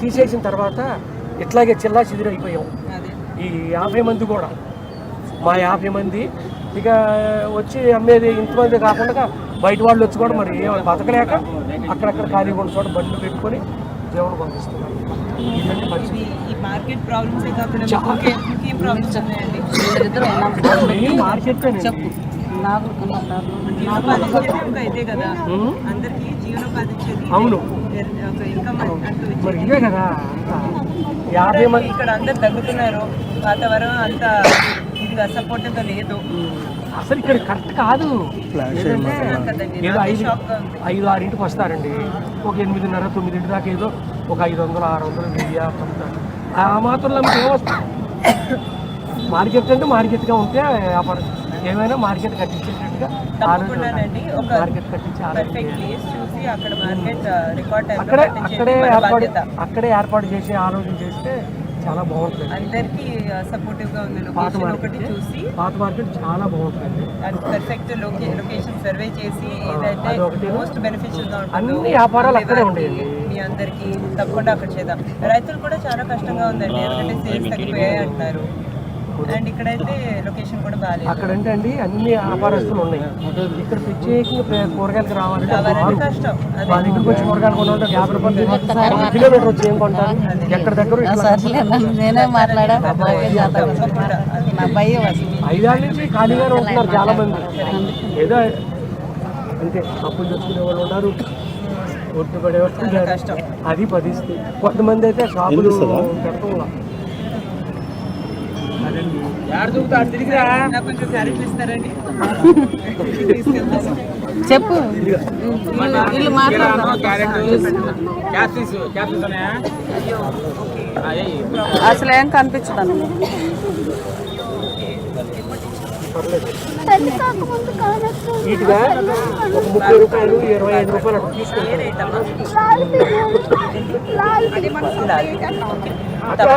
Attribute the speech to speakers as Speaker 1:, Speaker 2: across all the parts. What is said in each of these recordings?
Speaker 1: తీసేసిన తర్వాత ఇట్లాగే చిల్లా చిదిరైపోయాం ఈ యాభై మంది కూడా. మా యాభై మంది. ఇక వచ్చి అమ్మేది ఇంతమంది కాకుండా బయట వాళ్ళు వచ్చి కూడా మరి ఏం బతకలేక అక్కడక్కడ ఖాళీగా ఉన్న చోట బండ్లు పెట్టుకొని దేవుడు పంపిస్తున్నారు
Speaker 2: మార్కెట్ ప్రాబ్లమ్స్
Speaker 1: మార్కెట్
Speaker 2: కదా జీవనోపాధి
Speaker 1: అవును. మరి ఇవే కదా యాభై మంది
Speaker 2: ఇక్కడ అందరు తగ్గుతున్నారు వాతావరణం అంత ఇదిగా సపోర్టివ్గా లేదు
Speaker 1: అసలు ఇక్కడ కరెక్ట్ కాదు. ఏదో ఐదు ఐదు ఆరింటికి వస్తారండి. ఒక ఎనిమిదిన్నర తొమ్మిదింటి దాకా ఏదో ఒక ఐదు వందలు ఆరు వందలు వెయ్యి ఆ మాత్రంలో మీకు ఏమొస్తుంది? మార్కెట్ అంటే మార్కెట్గా ఉంటే వ్యాపారం ఏమైనా మార్కెట్ కట్టించేటట్టుగా మార్కెట్ కట్టించి ఆలోచన
Speaker 2: పర్ఫెక్ట్ ప్లేస్ చూసి అక్కడ మార్కెట్ రికార్డ్ టైం
Speaker 1: అక్కడే అక్కడే ఏర్పాటు
Speaker 2: బాధ్యత
Speaker 1: అక్కడే ఏర్పాటు చేసి ఆలోచన చేస్తే చాలా బాగుంటుంది.
Speaker 2: అందరికి సపోర్టివ్గా ఉంది
Speaker 1: పాత
Speaker 2: లొకేషన్ ఒకటి
Speaker 1: మార్కెట్
Speaker 2: చూసి
Speaker 1: పాత మార్కెట్ చాలా బాగుంటుంది.
Speaker 2: అది పర్ఫెక్ట్ లొకేషన్ సర్వే చేసి ఏదైతే. మోస్ట్ బెనిఫిషియల్గా ఉంటుందో
Speaker 1: అన్ని వ్యాపారాలు అక్కడే
Speaker 2: మీ
Speaker 1: ఉండేయండి.
Speaker 2: మీ అందరికి తప్పకుండా అక్కడ చేద్దాం. రైతులు కూడా చాలా కష్టంగా ఉందండి. ఎందుకంటే సేల్స్ తగ్గిపోయాయి అంటున్నారు అండ్ ఇక్కడైతే లొకేషన్ కూడా బాగాలేదు.
Speaker 1: అక్కడంటే అండి అన్ని వ్యాపారస్తులు ఉన్నాయి. ఇక్కడ ప్రత్యేకంగా ప్రే- కూరగాయలకు రావాలంటే.
Speaker 2: కష్టం. అదే.
Speaker 1: మా దగ్గరికి వచ్చి కూరగాయలు కొనాలంటే యాభై రూపాయలు కిలోమీటర్ వచ్చి ఏం కొంటారు? ఎక్కడ దగ్గర
Speaker 3: నేనే మాట్లాడా
Speaker 1: ఐదేళ్ళ నుంచి ఖాళీగానే ఉంటున్నారు చాలా మంది ఏదో అంతే అప్పులు తెచ్చుకునే వాళ్ళు ఉన్నారు ఒట్టు పడే వాళ్ళు ఉన్నారు.
Speaker 2: కష్టం.
Speaker 1: అది పరిస్థితి. కొంతమంది అయితే షాపులు పెడతాం.
Speaker 3: చెప్పు. వీళ్ళు- అసలు ఏం కనిపించదు
Speaker 1: నీట్గా ఒక ముప్పై రూపాయలు ఇరవై ఐదు రూపాయలు అట్లా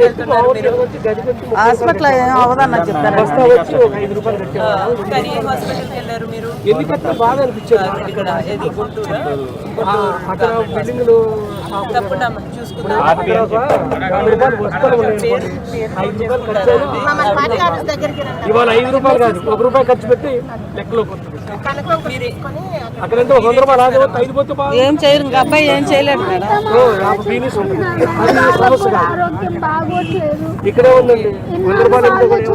Speaker 1: తీసుకుంటారు
Speaker 3: హాస్పిటల్ చెప్తారు
Speaker 1: బస్తా వచ్చి ఒక ఐదు రూపాయలు ఎందుకంటే బాగా అనిపించేది
Speaker 2: ఇక్కడ
Speaker 1: అక్కడ బిల్డింగ్లు అక్కడ. ఐదు రూపాయలు ఇవాళ ఐదు రూపాయలు కాదు ఒక రూపాయి ఖర్చు పెట్టి లెక్కలోకి వస్తుంది.
Speaker 2: మీరు
Speaker 1: అక్కడంటే ఒక వంద రూపాయలు ఐదు పోతే
Speaker 3: ఏం చేయరు అబ్బాయి ఏం చేయలేడు
Speaker 1: ఇక్కడే ఉందండి వంద రూపాయలు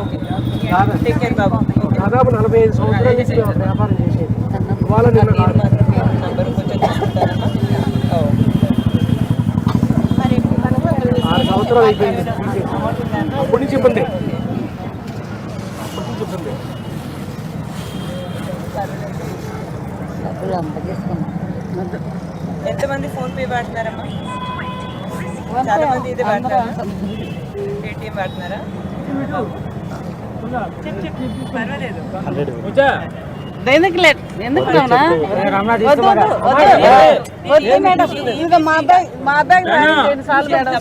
Speaker 2: ఓకే.
Speaker 1: దాదాపు-
Speaker 2: టేక్ కేర్ బాబు
Speaker 1: దాదాపు నలభై ఐదు సంవత్సరాల నుంచి వ్యాపారం చేసేది. ఇవాళ నిన్న
Speaker 2: పేరు
Speaker 1: కాదు.
Speaker 2: మాత్రం మీ నంబర్ కొంచెం తీసుకుంటారమ్మా ఓ. మరి
Speaker 1: ఆరు సంవత్సరాలు అయిపోయింది. అప్పటి నుంచి ఇబ్బంది. అప్పటి నుంచి ఇబ్బంది.
Speaker 2: ఎంతమంది ఫోన్ పే వాడుతున్నారమ్మా? చాలా మంది ఇది వాడతారా పేటిఎం వాడుతున్నారా? పర్వాలేదు.
Speaker 3: ఎందుకు లేట్ ఎందుకు? వద్దు, వద్దు, వద్దు. వద్దు మేడం ఇంకా మా అబ్బాయి మా అబ్బాయి చాలు మేడం.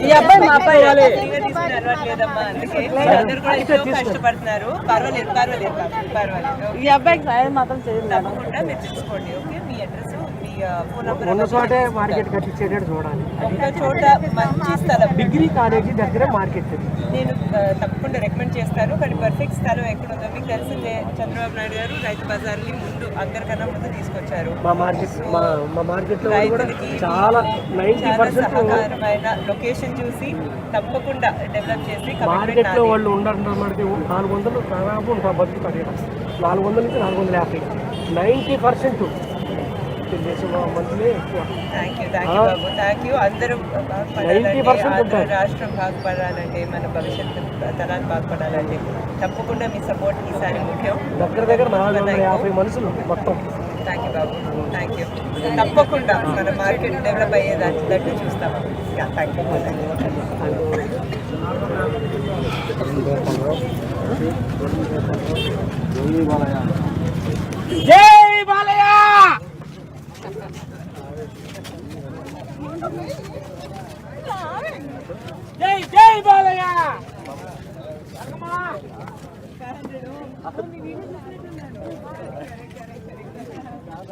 Speaker 3: ఈ అబ్బాయి మా అబ్బాయి
Speaker 2: కష్టపడుతున్నారు పర్వాలేదు పర్వాలేదు పర్వాలేదు
Speaker 3: ఈ అబ్బాయికి సాయం మాత్రం చేయండి మేడం.
Speaker 2: మీరు తెలుసుకోండి ఓకే? మీ అడ్రస్ ఫోన్ నంబర్
Speaker 1: ఉన్న చోటే మార్కెట్ కట్టించేటట్టు చూడాలి.
Speaker 2: ఒక్క చోట మంచి స్థలం.
Speaker 1: డిగ్రీ కాలేజీ దగ్గర మార్కెట్.
Speaker 2: నేను తప్పకుండా రికమెండ్ చేస్తాను. కానీ పర్ఫెక్ట్ స్థలం ఎక్కడ ఉందో మీకు తెలిసిందే. చంద్రబాబు నాయుడు గారు రైతు బజార్ని ముందు అందరికన్నా ముందు తీసుకొచ్చారు.
Speaker 1: మా మార్కెట్ మా మా మార్కెట్లో కూడా
Speaker 2: రైతులకి
Speaker 1: చాలా నైంటీ
Speaker 2: చాలా
Speaker 1: పర్సెంట్
Speaker 2: సహకారమైన లొకేషన్ చూసి తప్పకుండా డెవలప్ చేసి కమిట్మెంట్
Speaker 1: మార్కెట్లో వాళ్ళు మనకి నాలుగు వందలు దాదాపు బతుకుతారు. నాలుగు వందల నుంచి నాలుగు వందల యాభై. Ninety percent
Speaker 2: thank you thank you Babu. Thank you అందరూ బాగుపడాలంటే
Speaker 1: 90%
Speaker 2: ఆంధ్ర
Speaker 1: ఉంటారు.
Speaker 2: రాష్ట్రం బాగుపడాలంటే మన భవిష్యత్తు తరాలు బాగుపడాలంటే తప్పకుండా మీ సపోర్ట్ ఈసారి ముఖ్యం.
Speaker 1: దగ్గర దగ్గర యాభై మనుషులు మొత్తం.
Speaker 2: థ్యాంక్ యూ బాబు. థ్యాంక్ యూ తప్పకుండా మన మార్కెట్ డెవలప్ అయ్యేదాన్ని చూస్తాం. థ్యాంక్ యూ
Speaker 1: జై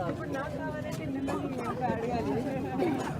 Speaker 2: ఇప్పుడు నాకు కావాలంటే మిమ్మల్ని అడగాలి.